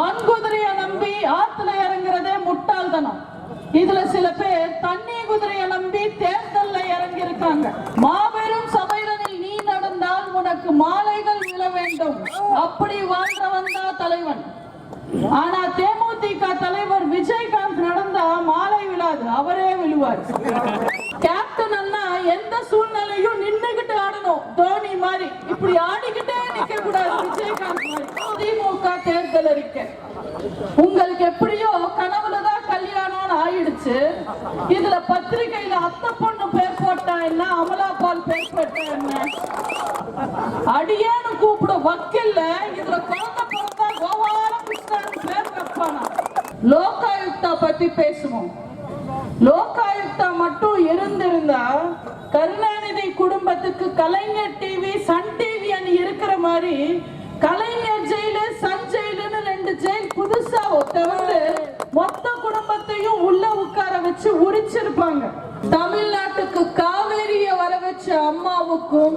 மண்குதிரைய நம்பி ஆத்துல இறங்குறதே முட்டாள்தனம். இதுல சில பேர் தண்ணி குதிரைய நம்பி தேர்தல்ல இறங்கி இருக்காங்க மாபெரும் சபைதனில் நீ நடந்தால் உனக்கு மாலைகள் விழ வேண்டும். அப்படி வாழ்ந்தவன் தான் தலைவன். ஆனா தேமுதிக தலைவர் விஜயகாந்த் நடந்தா மாலை விழாது அவரே விழுவார். கேப்டன் அண்ணா எந்த சூழ்நிலையும் நின்னுகிட்டு ஆடணும். தோனி மாதிரி. இப்படி ஆடிக்கிட்டு அதிமுக தேர்தல் அறிக்கை. உங்களுக்கு எப்படியோ கனவுலதான் கல்யாணம்னு ஆயிடுச்சு. இதுல பத்திரிகையில அத்தை பொண்ணு பேர் போட்டா என்ன அமலா பால் பேர் போட்டா என்ன? அடியான்னு கூப்பிட வக்கில்ல இதுல குழந்தை பிறந்தா கிருஷ்ணன் பேர் வைப்பானா? லோகாயுக்தா பத்தி பேசுவோம். லோகாயுக்தா மட்டும் இருந்திருந்தா கருணாநிதி குடும்பத்துக்கு கலைஞர் டிவி சன் டிவி அணி இருக்கிற மாதிரி கலைஞர் ஜெயிலு சன் ஜெயிலுன்னு ரெண்டு ஜெயில் புதுசா திறந்து மொத்த குடும்பத்தையும் உள்ள உட்கார வச்சு உரிச்சிருப்பாங்க. தமிழ்நாட்டுக்கு காவேரிய வர வச்ச அம்மாவுக்கும்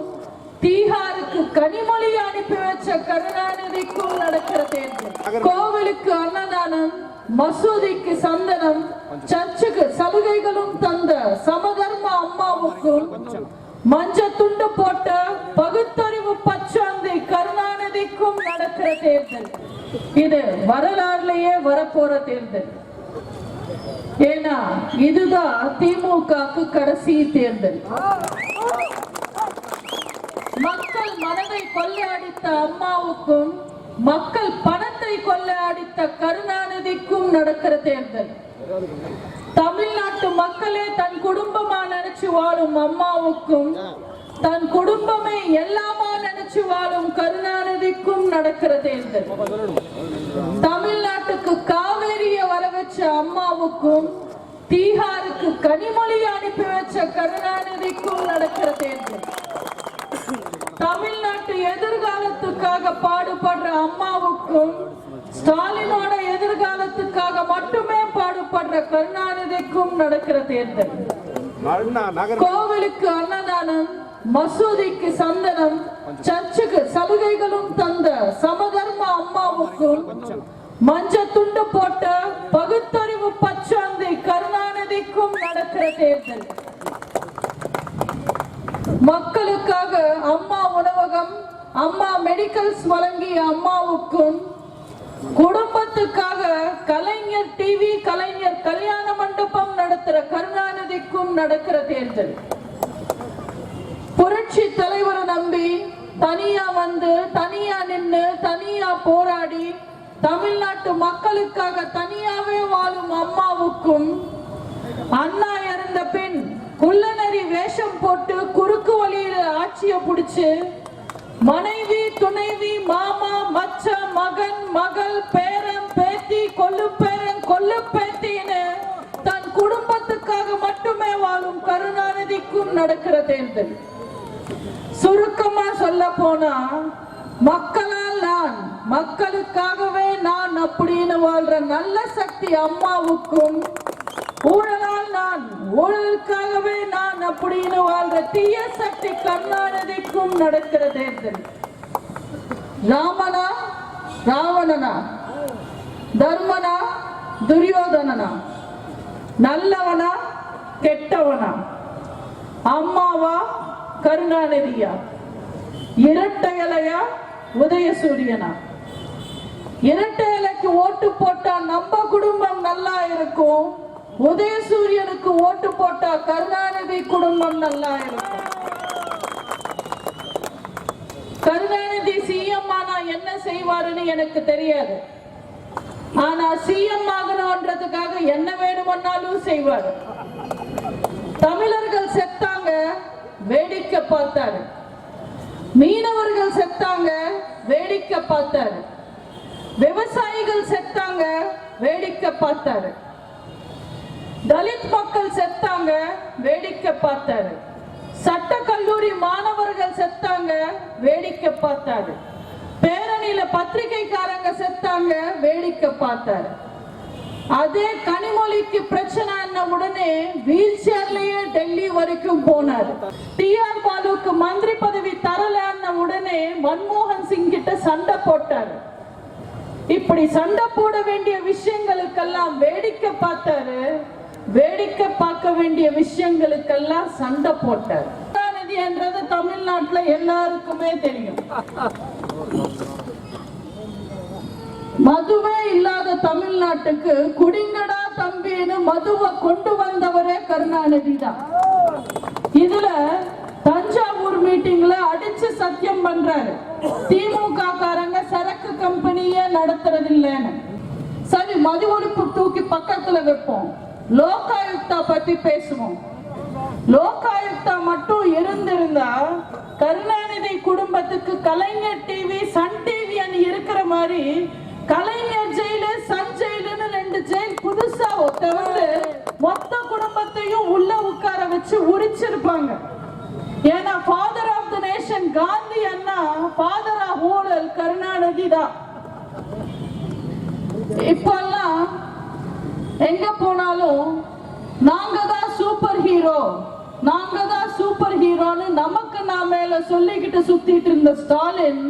தீகாருக்கு கனிமொழி அனுப்பி வச்ச கருணாநிதிக்கும் நடக்கிற தேர்தல். கோவிலுக்கு அன்னதானம் மசூதிக்கு சந்தனம் சர்ச்சுக்கு சலுகைகளும் தந்த சமதர்ம அம்மாவுக்கும் மஞ்ச துண்டு போட்ட நடக்கிற தேர்தல். இது வரலாறுலயே வரப்போற தேர்தல். ஏன்னா இதுதான் திமுகக்கு கடைசி தேர்தல். மக்கள் மனதை கொள்ளையடித்த அம்மாவுக்கும் மக்கள் பணத்தை கொள்ளையடித்த கருணாநிதிக்கும் நடக்கிற தேர்தல். தமிழ்நாட்டு மக்களே தன் குடும்பமா நினைச்சு வாழும் அம்மாவுக்கும் தன் குடும்பமே எல்லாமா நினைச்சு வாழும் கருணாநிதிக்கும் நடக்கிற தேர்தல் தமிழ்நாட்டுக்கு காவேரிய வர வச்ச அம்மாவுக்கும் தீகாருக்கு கனிமொழி அனுப்பி வச்ச கருணாநிதிக்கும் நடக்கிற தேர்தல் தமிழ்நாட்டு எதிர்காலத்துக்காக பாடுபடுற அம்மாவுக்கும் ஸ்டாலினோட எதிர்காலத்துக்காக மட்டுமே பாடுபடுற கருணாநிதிக்கும் நடக்கிற தேர்தல் கோவிலுக்கு அன்னதானம் மசூதிக்கு சந்தனம் சர்ச்சுக்கு சலுகைகளும் தந்த சமதர்ம அம்மாவுக்கும் மஞ்ச துண்டு போட்ட பகுத்தறிவு பச்சாந்தி கருணாநிதிக்கும் நடக்கிற தேர்தல். மக்களுக்காக அம்மா உணவகம் அம்மா மெடிக்கல்ஸ் வழங்கிய அம்மாவுக்கும் குடும்பத்துக்காக கலைஞர் டிவி கலைஞர் கல்யாண மண்டபம் நடத்துற கருணாநிதிக்கும் நடக்கிற தேர்தல். புரட்சி தலைவரை நம்பி தனியா வந்து தனியா நின்னு தனியா போராடி தமிழ்நாட்டு மக்களுக்காக தனியாவே வாழும் அம்மாவுக்கும் அண்ணா இறந்த பின் குள்ளநரி வேஷம் போட்டு குறுக்கு வழியில ஆட்சிய புடிச்சு மனைவி துணைவி மாமா மச்ச மகன் மகள் பேரன் பேத்தி கொல்லு பேரன் கொல்லு பேத்தின்னு தன் குடும்பத்துக்காக மட்டுமே வாழும் கருணாநிதிக்கும் நடக்கிற தேர்தல். சுருக்கமா சொல்ல போனா மக்களால் நான் மக்களுக்காகவே நான் அப்படின்னு வாழ்ற நல்ல சக்தி அம்மாவுக்கும் ஊழலால் நான் ஊழலுக்காகவே நான் அப்படின்னு வாழ்ற தீய சக்தி கருணாநிதிக்கும் நடக்கிற தேர்தல். ராமனா ராவணனா தர்மனா துரியோதனனா நல்லவனா கெட்டவனா அம்மாவா கருணாநிதியா இரட்டை இலையா? உதயசூரியனா இரட்டை இலைக்கு ஓட்டு போட்டா நம்ம குடும்பம் நல்லா இருக்கும். உதயசூரியனுக்கு ஓட்டு போட்டா கருணாநிதி குடும்பம் நல்லா இருக்கும். கருணாநிதி சிஎம் ஆனா என்ன செய்வாருன்னு எனக்கு தெரியாது. ஆனா சிஎம் ஆகணும்ன்றதுக்காக என்ன வேணுமன்னாலும் செய்வாரு. தமிழர்கள் செத்தாங்க. வேடிக்கை பார்த்தாரு. மீனவர்கள் செத்தாங்க வேடிக்கை பார்த்தாரு. விவசாயிகள் செத்தாங்க வேடிக்கை பார்த்தாரு. தலித் மக்கள் செத்தாங்க வேடிக்கை பார்த்தாரு. சட்ட கல்லூரி மாணவர்கள் செத்தாங்க வேடிக்கை பார்த்தாரு. பேரணியில பத்திரிகைக்காரங்க செத்தாங்க வேடிக்கை பார்த்தாரு. அதே கனிமொழிக்கு பிரச்சனை உடனே வீல் சேர்லயே டெல்லி வரைக்கும் போனாரு. டிஆர் பாலுக்கு மந்திரி பதவி தரலன்ன உடனே மன்மோகன் சிங் கிட்ட சண்டை போட்டாரு. இப்படி சண்டை போட வேண்டிய விஷயங்களுக்கெல்லாம் வேடிக்கை பார்த்தாரு. வேடிக்கை பார்க்க வேண்டிய விஷயங்களுக்கெல்லாம் சண்டை போட்டார். கருணாநிதி என்றது தமிழ்நாட்டுல எல்லாருக்குமே தெரியும். மதுவே இல்லாத தமிழ்நாட்டுக்கு குடிங்கடா தம்பின்னு மதுவை கொண்டு வந்தவரே கருணாநிதி தான். இதுல தஞ்சாவூர் மீட்டிங்ல அடிச்சு சத்தியம் பண்றாரு. திமுக காரங்க சரக்கு கம்பெனியே நடத்துறது இல்லைன்னு சரி மது ஒழிப்பு தூக்கி பக்கத்துல வைப்போம். லோகாயுக்தா பத்தி பேசுவோம். லோகாயுக்தா மட்டும் இருந்திருந்தா கருணாநிதி குடும்பத்துக்கு கலைஞர் டிவி சன் டிவி அணி இருக்கிற மாதிரி புதுசா மொத்த குடும்பத்தையும் உள்ள உட்கார வச்சு உரிச்சிருப்பாங்க. ஏன்னா father of the nation Gandhi Anna father of ஊழல் கருணாநிதி தான். இப்பெல்லாம் எங்க போனாலும் நாங்க தான் சூப்பர் ஹீரோ நாங்க தான் சூப்பர் ஹீரோன்னு நமக்கு நான் மேல சொல்லிக்கிட்டு சுத்திட்டு இருந்த ஸ்டாலின்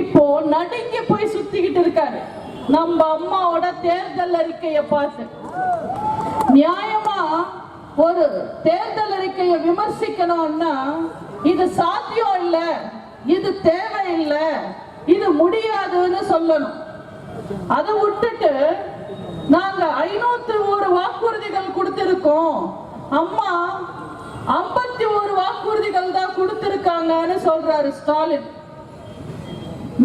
இப்போ நடுங்கி போய் சுத்திக்கிட்டு இருக்காரு. நம்ம அம்மாவோட தேர்தல் அறிக்கையை பார்த்து. நியாயமா ஒரு தேர்தல் அறிக்கையை விமர்சிக்கணும்னா இது சாத்தியம் இல்ல இது தேவையில்லை இது முடியாதுன்னு சொல்லணும். அதை விட்டுட்டு நாங்க ஐநூத்தி ஒரு வாக்குறுதிகள் கொடுத்திருக்கோம். அம்மா ஐம்பத்தி ஒரு வாக்குறுதிகள் தான் கொடுத்திருக்காங்கன்னு சொல்றாரு ஸ்டாலின்.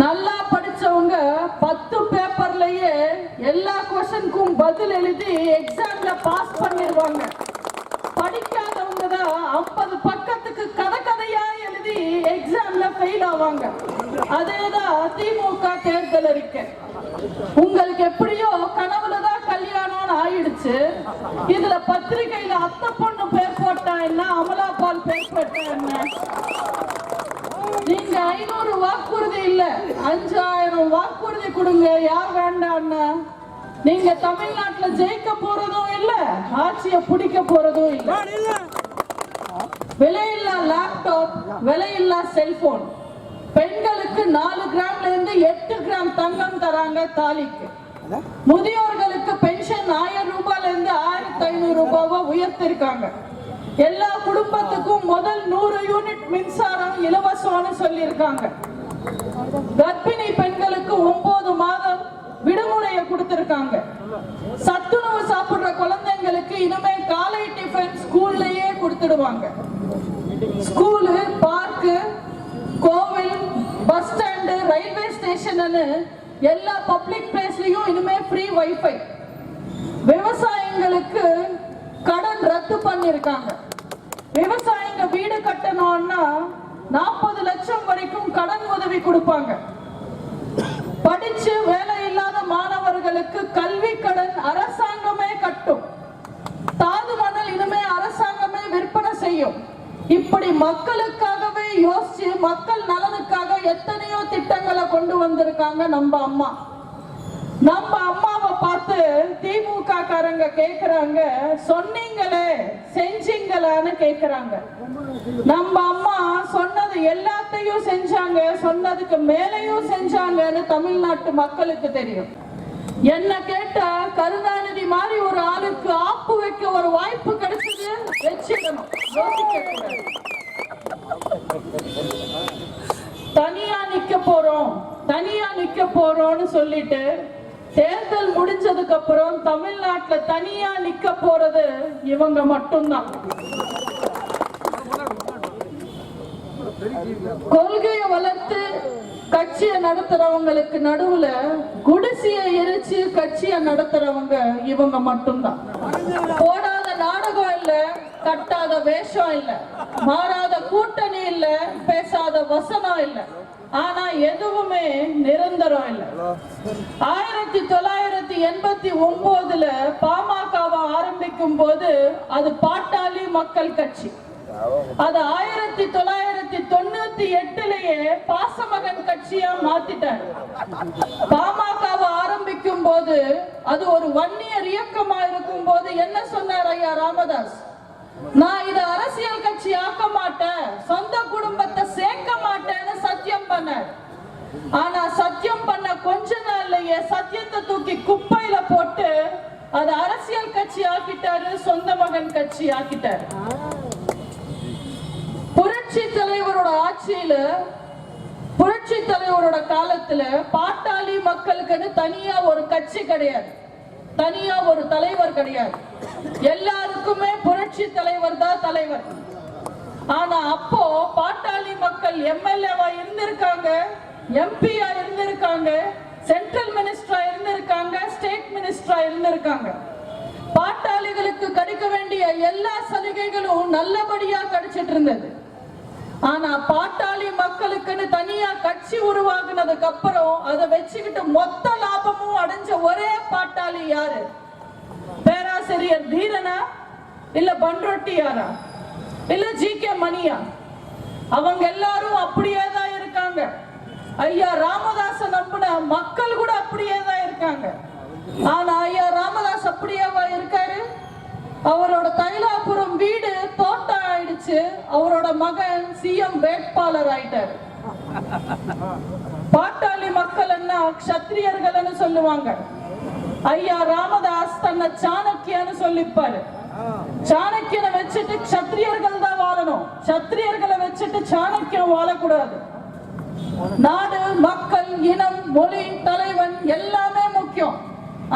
நல்லா படி படிச்சவங்க பத்து பேப்பர்லயே எல்லா கொஸ்டனுக்கும் பதில் எழுதி எக்ஸாம்ல பாஸ் பண்ணிடுவாங்க. படிக்காதவங்க தான் ஐம்பது பக்கத்துக்கு கதை கதையா எழுதி எக்ஸாம்ல ஃபெயில் ஆவாங்க. அதேதான் திமுக தேர்தல் அறிக்கை. உங்களுக்கு எப்படியோ கனவுல தான் கல்யாணம்னு ஆயிடுச்சு. இதுல பத்திரிக்கையில அத்தை பொண்ணு பேர் போட்டா என்ன? அமலா பால் பேர் போட்டா என்ன? நீங்க ஐநூறு வாக்குறுதி இல்ல. அஞ்சாயிரம் வாக்குறுதி கொடுங்க. யார் வேண்டாம்னா நீங்க தமிழ்நாட்டுல ஜெயிக்க போறதும் இல்ல ஆட்சியை பிடிக்க போறதும் இல்ல. விலையில்லா லேப்டாப் விலையில்லா செல்போன் பெண்களுக்கு நாலு கிராம்ல இருந்து எட்டு கிராம் தங்கம் தராங்க தாலிக்கு. முதியோர்களுக்கு பென்ஷன் ஆயிரம் ரூபாயில இருந்து ஆயிரத்தி ஐநூறு ரூபாவா உயர்த்திருக்காங்க. எல்லா குடும்பத்துக்கும் முதல் நூறு யூனிட் மின்சாரம் இலவசம்னு சொல்லியிருக்காங்க. கர்ப்பிணி பெண்களுக்கு ஒன்பது மாதம் விடுமுறையை கொடுத்திருக்காங்க. சத்துணவு சாப்பிடுற குழந்தைங்களுக்கு இனிமே காலை டிஃபன் ஸ்கூல்லயே கொடுத்துடுவாங்க. ஸ்கூலு பார்க்கு கோவில் பஸ் ஸ்டாண்டு ரயில்வே ஸ்டேஷன் எல்லா பப்ளிக் பிளேஸ்லயும் இனிமே ஃப்ரீ வைஃபை விவசாயிங்களுக்கு கடன் ரத்து பண்ணிருக்காங்க. விவசாயிங்க வீடு கட்டணும்னா நாற்பது லட்சம் வரைக்கும் கடன் உதவி கொடுப்பாங்க. படிச்சு வேலை இல்லாத மாணவர்களுக்கு கல்வி கடன் அரசாங்கமே கட்டும். தாது மணல் இனிமே அரசாங்கமே விற்பனை செய்யும். இப்படி மக்களுக்காகவே யோசிச்சு மக்கள் நலனுக்காக எத்தனையோ திட்டங்களை கொண்டு வந்திருக்காங்க நம்ம அம்மா. நம்ம அம்மா பார்த்து திமுக காரங்க கேக்குறாங்க சொன்னீங்களே செஞ்சீங்களான்னு கேக்குறாங்க. நம்ம அம்மா சொன்னது எல்லாத்தையும் செஞ்சாங்க சொன்னதுக்கு மேலையும் செஞ்சாங்கன்னு தமிழ்நாட்டு மக்களுக்கு தெரியும். என்ன கேட்டா கருணாநிதி மாதிரி ஒரு ஆளுக்கு ஆப்பு வைக்க ஒரு வாய்ப்பு கிடைச்சது வச்சிடணும் தனியா நிக்க போறோம் தனியா நிக்க போறோம்னு சொல்லிட்டு தேர்தல் முடிஞ்சதுக்கு அப்புறம் தமிழ்நாட்டுல தனியா நிக்க போறது இவங்க மட்டும்தான். கொள்கையை வளர்த்து கட்சியை நடத்துறவங்களுக்கு நடுவுல குடிசையை எரிச்சு கட்சியை நடத்துறவங்க இவங்க மட்டும்தான். போடாத நாடகம் இல்ல கட்டாத வேஷம் இல்ல மாறாத கூட்டணி இல்ல பேசாத வசனம் இல்ல. ஆனா எதுவுமே நிரந்தரம் இல்ல. ஆயிரத்தி தொள்ளாயிரத்தி எண்பத்தி ஒன்பதுல பாமகவை ஆரம்பிக்கும் போது அது பாட்டாளி மக்கள் கட்சி. அது ஆயிரத்தி தொள்ளாயிரத்தி தொண்ணூத்தி எட்டுலயே பாசமகன் கட்சியா மாத்திட்டாரு. பாமகவை ஆரம்பிக்கும் போது அது ஒரு வன்னியர் இயக்கமா இருக்கும் போது என்ன சொன்னார் ஐயா ராமதாஸ்? நான் இத அரசியல் கட்சி ஆக்க மாட்டேன் சொந்த குடும்பத்தை சேர்க்க மாட்டேன்னு பண்ணார். ஆனா சத்தியம் பண்ண கொஞ்ச நாள்லயே சத்தியத்தை தூக்கி குப்பையில போட்டு அது அரசியல் கட்சி ஆக்கிட்டாரு சொந்த மகன் கட்சி ஆக்கிட்டாரு. புரட்சி தலைவரோட ஆட்சியில புரட்சி தலைவரோட காலத்துல பாட்டாளி மக்களுக்குன்னு தனியா ஒரு கட்சி கிடையாது. தனியா ஒரு தலைவர் கிடையாது. எல்லாருக்குமே புரட்சி தலைவர் தான் தலைவர். ஆனா அப்போ பாட்டாளி மக்கள் எம்எல்ஏவா இருந்திருக்காங்க எம்பியா இருந்திருக்காங்க சென்ட்ரல் மினிஸ்டரா இருந்திருக்காங்க ஸ்டேட் மினிஸ்டரா இருந்திருக்காங்க. பாட்டாளிகளுக்கு கிடைக்க வேண்டிய எல்லா சலுகைகளும் நல்லபடியா கிடைச்சிட்டு இருந்தது. ஆனா பாட்டாளி மக்களுக்குன்னு தனியா கட்சி உருவாக்குனதுக்கு அப்புறம் அதை வச்சுக்கிட்டு மொத்த லாபமும் அடைஞ்ச ஒரே பாட்டாளி யாரு? பேராசிரியர் தீரனா இல்ல பன்ரொட்டியாரா இல்ல ஜி கே மணியா? அவங்க எல்லாரும் அப்படியே தான் இருக்காங்க. ஐயா ராமதாச நம்பின மக்கள் கூட அப்படியே தான் இருக்காங்க. ஆனா ஐயா ராமதாஸ் அப்படியேவா இருக்காரு? அவரோட தைலாபுரம் வீடு தோட்டம் ஆயிடுச்சு. அவரோட மகன் சிஎம் வேட்பாளர் ஆயிட்டாரு. பாட்டாளி மக்கள் என்ன க்ஷத்ரியர்கள்னு சொல்லுவாங்க. ஐயா ராமதாஸ் தன்னை சாணக்கியான்னு சொல்லிப்பாரு. சாணக்கியனை வச்சுட்டு சத்திரியர்கள் தான் வாழணும். சத்திரியர்களை வச்சுட்டு சாணக்கியம் வாழக்கூடாது. நாடு மக்கள் இனம் மொழி தலைவன் எல்லாமே முக்கியம்.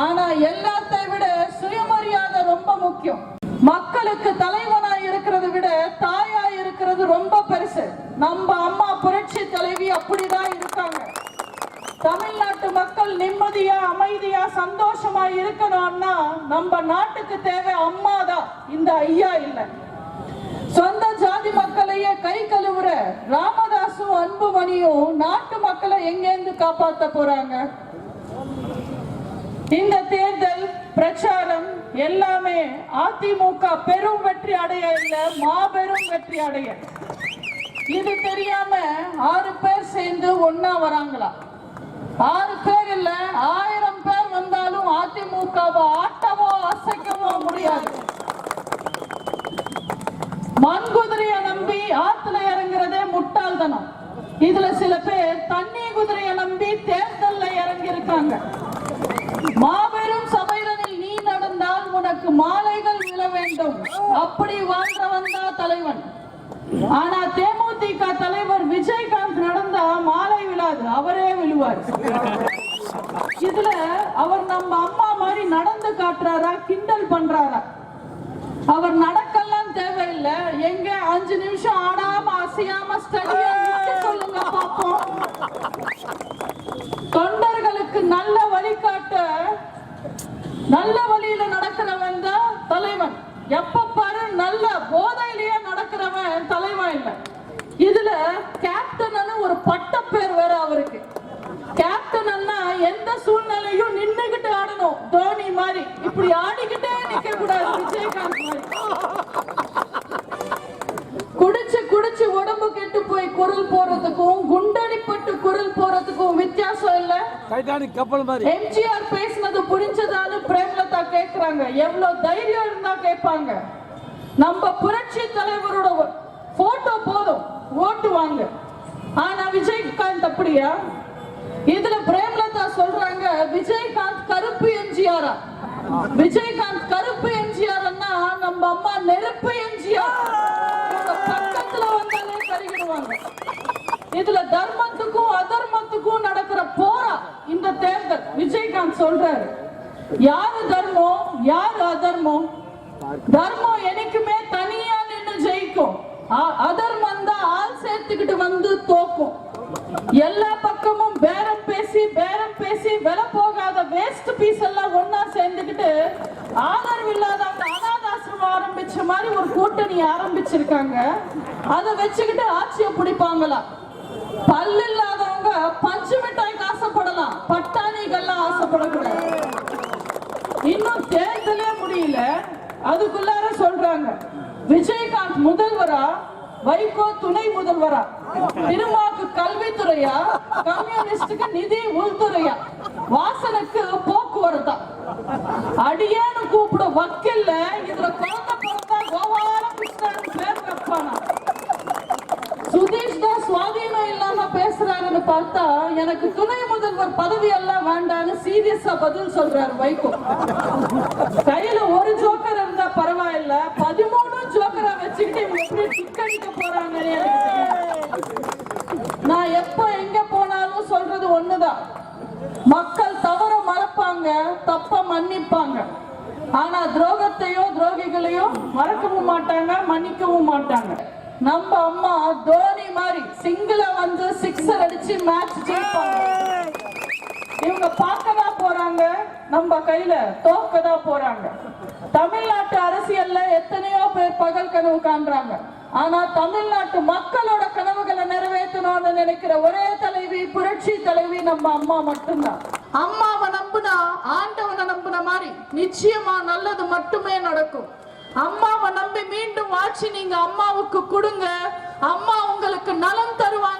ஆனா எல்லாத்தை விட சுயமரியாதை ரொம்ப முக்கியம். மக்களுக்கு தலைவனா இருக்கிறத விட தாயா இருக்கிறது ரொம்ப பெருசு. நம்ம அம்மா புரட்சி தலைவி அப்படிதான் மக்கள் நிம்மதியா அமைதியா சந்தோஷமா இருக்கணும்னா நம்ம நாட்டுக்கு தேவை அம்மா தான் இந்த ஐயா இல்லை. சொந்த ஜாதி மக்களையே கை கழுவுற ராமதாசும் அன்புமணியும் நாட்டு மக்களை எங்கேருந்து காப்பாத்த போறாங்க? இந்த தேர்தல் பிரச்சாரம் எல்லாமே அதிமுக பெரும் வெற்றி அடைய இல்ல மாபெரும் வெற்றி அடைய. இது தெரியாம ஆறு பேர் சேர்ந்து ஒன்னா வராங்களா? ஆறு பேர் இல்ல ஆயிரம் பேர் வந்தாலும் அதிமுகவை ஆட்டவோ அசைக்கவோ முடியாது. மண்குதிரைய நம்பி ஆத்துல இறங்குறதே முட்டாள்தனம். இதுல சில பேர் தண்ணி குதிரைய நம்பி தேர்தல்ல இறங்கி இருக்காங்க மாபெரும் சபையினில் நீ நடந்தால் உனக்கு மாலைகள் விழ வேண்டும். அப்படி வாழ்ந்த தான் தலைவன். ஆனா தேமுதிக தலைவர் விஜயகாந்த் விழாது அவரே விழுவார். இதுல அவர் நம்ம அம்மா மாதிரி நடந்து காட்டுறாரா கிண்டல் பண்றாரா? அவர் நடக்கலாம் தேவையில்லை. எங்க அஞ்சு நிமிஷம் ஆடாம அசையாம ஸ்டடியா சொல்லுங்க பாப்போம் தொண்டர்களுக்கு நல்ல வழிகாட்ட நல்ல வழியில நடக்கிறவன் தான் தலைவன் எப்ப பாரு நல்ல போதையிலேயே நடக்கிறவன் தலைவன் இல்ல இதுல கேப்டன் ஒரு பட்ட பேர் வேற அவருக்கு கேப்டன் அண்ணா எந்த சூழ்நிலையும் நின்னுகிட்டு ஆடணும் தோனி மாதிரி இப்படி ஆடிக்கிட்டே நிக்க கூடாது விஜயகாந்த் மாதிரி குடிச்சு குடிச்சு உடம்பு கெட்டு போய் குரல் போறதுக்கும் குண்டடிப்பட்டு குரல் போறதுக்கும் வித்தியாசம் இல்ல டைட்டானிக் கப்பல் மாதிரி. எம்ஜிஆர் பேசினது புரிஞ்சதான்னு பிரேமலதா கேக்குறாங்க. எவ்வளவு தைரியம் இருந்தா கேட்பாங்க நம்ம புரட்சி தலைவரோட போட்டோ போதும். ஓட்டு வாங்க. ஆனா விஜயகாந்த் அப்படியா? இதுல பிரேமலதா சொல்றாங்க விஜயகாந்த் கருப்பு எம்ஜிஆரா? விஜயகாந்த் கருப்பு எம்ஜிஆர்னா நம்ம அம்மா நெருப்பு எம்ஜிஆர். பக்கத்துல வந்தாலே கருகிடுவாங்க. இதுல தர்மத்துக்கும் அதர்மத்துக்கும் நடக்கிற போ இந்த தேர்தல் விஜயகாந்த் சொல்றாரு. யாரு தர்மம்? யாரு அதர்மம்? தர்மம் என்னைக்குமே தனியா நின்று ஜெயிக்கும். அதர்மம் தான் ஆள் சேர்த்துக்கிட்டு வந்து தோக்கும். எல்லா பக்கமும் பேரம் பேசி பேரம் பேசி விலை போகாத வேஸ்ட் பீஸ் எல்லாம் ஒன்னா சேர்ந்துக்கிட்டு ஆதரவு இல்லாதவங்க அனாதாசிரமம் ஆரம்பிச்ச மாதிரி ஒரு கூட்டணி ஆரம்பிச்சிருக்காங்க. அதை வச்சுக்கிட்டு ஆட்சியை பிடிப்பாங்களா? பல்லு இல்லாதவங்க பஞ்சு மிட்டாய் பட்டாணிகள்லாம் ஆசைப்படக்கூடாது. இன்னும் தேர்தலே முடியல. அதுக்குள்ளார சொல்றாங்க விஜயகாந்த் முதல்வரா வைகோ துணை முதல்வரா? திருமாக்கு கல்வித்துறையா கம்யூனிஸ்டுக்கு நிதி உள்துறையா? வாசனுக்கு போக்குவரத்தா? அடியான்னு கூப்பிட வக்கில்ல இதுல குழந்தை பிறந்தா கோபால கிருஷ்ணன் பேர் வைப்பானா சுதீஷ் தான் சுவாதீனம் இல்லாம பேசுறாருன்னு பாக்க பார்த்தா எனக்கு துணை முதல்வர் பதவி எல்லாம் வேண்டாம்னு சீரியஸா பதில் சொல்றாரு வைகோ. கையில ஒரு ஜோக்கர் இருந்தா பரவாயில்ல பதிமூணு ஜோக்கரா வச்சுக்கிட்டு எப்படி டிக்கடிக்க போறாங்கன்னு நான் எப்ப எங்க போனாலும் சொல்றது ஒண்ணுதான். மக்கள் தவற மறப்பாங்க தப்ப மன்னிப்பாங்க. ஆனா துரோகத்தையோ துரோகிகளையோ மறக்கவும் மாட்டாங்க மன்னிக்கவும் மாட்டாங்க. நம்ம அம்மா தோனி மாதிரி சிங்கிள வந்து சிக்ஸர் அடிச்சு மேட்ச் ஜெயிப்பாங்க. இவங்க பார்க்கதான் போறாங்க? நம்ம கையில தோக்கதான் போறாங்க. தமிழ்நாட்டு அரசியல்ல எத்தனையோ பேர் பகல் கனவு காண்றாங்க. ஆனா தமிழ்நாட்டு மக்களோட கனவுகளை நிறைவேற்றணும்னு நினைக்கிற ஒரே தலைவி புரட்சி தலைவி நம்ம அம்மா மட்டும்தான். அம்மாவை நம்புனா ஆண்டவனை நம்புன மாதிரி நிச்சயமா நல்லது மட்டுமே நடக்கும். அம்மாவை நம்பி மீண்டும் ஆட்சி நீங்க அம்மாவுக்கு கொடுங்க. அம்மா உங்களுக்கு நலம் தருவாங்க.